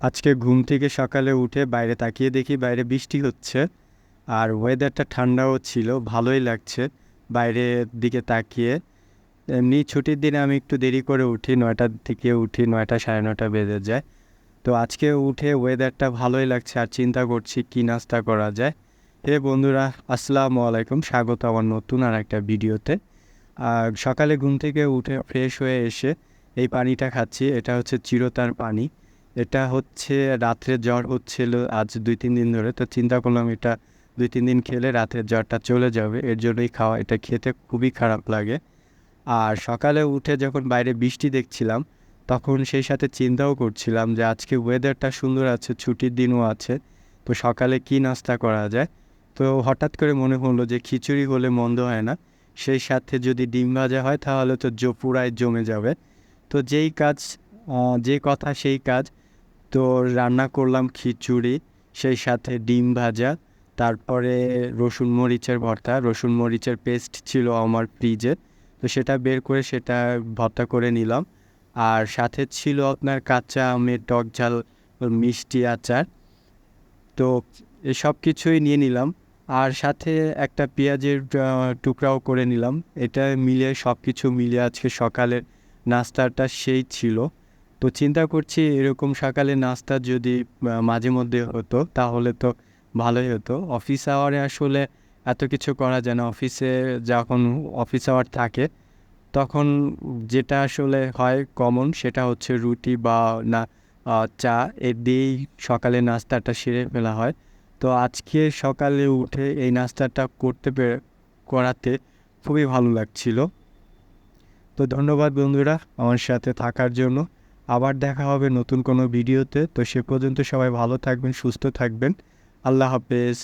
আজকে ঘুম থেকে সকালে উঠে বাইরে তাকিয়ে দেখি বাইরে বৃষ্টি হচ্ছে আর ওয়েদারটা ঠান্ডাও ছিল, ভালোই লাগছে। বাইরের দিকে তাকিয়ে এমনি ছুটির দিনে আমি একটু দেরি করে উঠি, নয়টার থেকে উঠি, নয়টা সাড়ে নয়টা বেজে যায়। তো আজকে উঠে ওয়েদারটা ভালোই লাগছে আর চিন্তা করছি কী নাস্তা করা যায়। হে বন্ধুরা, আসসালামু আলাইকুম। স্বাগত আমার নতুন আর একটা ভিডিওতে। সকালে ঘুম থেকে উঠে ফ্রেশ হয়ে এসে এই পানিটা খাচ্ছি। এটা হচ্ছে চিরতার পানি। এটা হচ্ছে রাত্রে জ্বর হচ্ছিল আজ দুই, তিন দিন ধরে। তো চিন্তা করলাম এটা দুই, তিন দিন খেলে রাতের জ্বরটা চলে যাবে। এর জন্যই খাওয়া এটা খেতে খুবই খারাপ লাগে। আর সকালে উঠে যখন বাইরে বৃষ্টি দেখছিলাম, তখন সেই সাথে চিন্তাও করছিলাম যে আজকে ওয়েদারটা সুন্দর আছে, ছুটির দিনও আছে। তো সকালে কি নাস্তা করা যায়? তো হঠাৎ করে মনে হলো যে খিচুড়ি হলে মন্দ হয় না। সেই সাথে যদি ডিম ভাজা হয় তাহলে তো জো, পুরাই জমে যাবে। তো যেই কাজ যে কথা সেই কাজ। তো রান্না করলাম খিচুড়ি, সেই সাথে ডিম ভাজা, তারপরে রসুন মরিচের ভর্তা। রসুন মরিচের পেস্ট ছিল আমার ফ্রিজে, তো সেটা বের করে সেটা ভর্তা করে নিলাম। আর সাথে ছিল আপনার কাঁচা আমের টক ঝাল, মিষ্টি আচার। তো এসব কিছুই নিয়ে নিলাম। আর সাথে একটা পেঁয়াজের টুকরাও করে নিলাম। এটা মিলিয়ে সব কিছু মিলিয়ে আজকে সকালের নাস্তাটা সেই ছিল। তো চিন্তা করছি এরকম সকালে নাস্তা যদি মাঝে মধ্যে হতো তাহলে তো ভালোই হতো। অফিস আওয়ারে আসলে এত কিছু করা যায় না। অফিসে যখন অফিস আওয়ার থাকে তখন যেটা আসলে হয় কমন সেটা হচ্ছে রুটি বা না চা। এ দিয়েই সকালে নাস্তাটা সেরে ফেলা হয়। তো আজকে সকালে উঠে এই নাস্তাটা করতে পেরে, করাতে খুবই ভালো লাগছিল। তো ধন্যবাদ বন্ধুরা আমার সাথে থাকার জন্য। আবার দেখা হবে নতুন কোনো ভিডিওতে। তো সে পর্যন্ত সবাই ভালো থাকবেন, সুস্থ থাকবেন। আল্লাহ হাফেজ।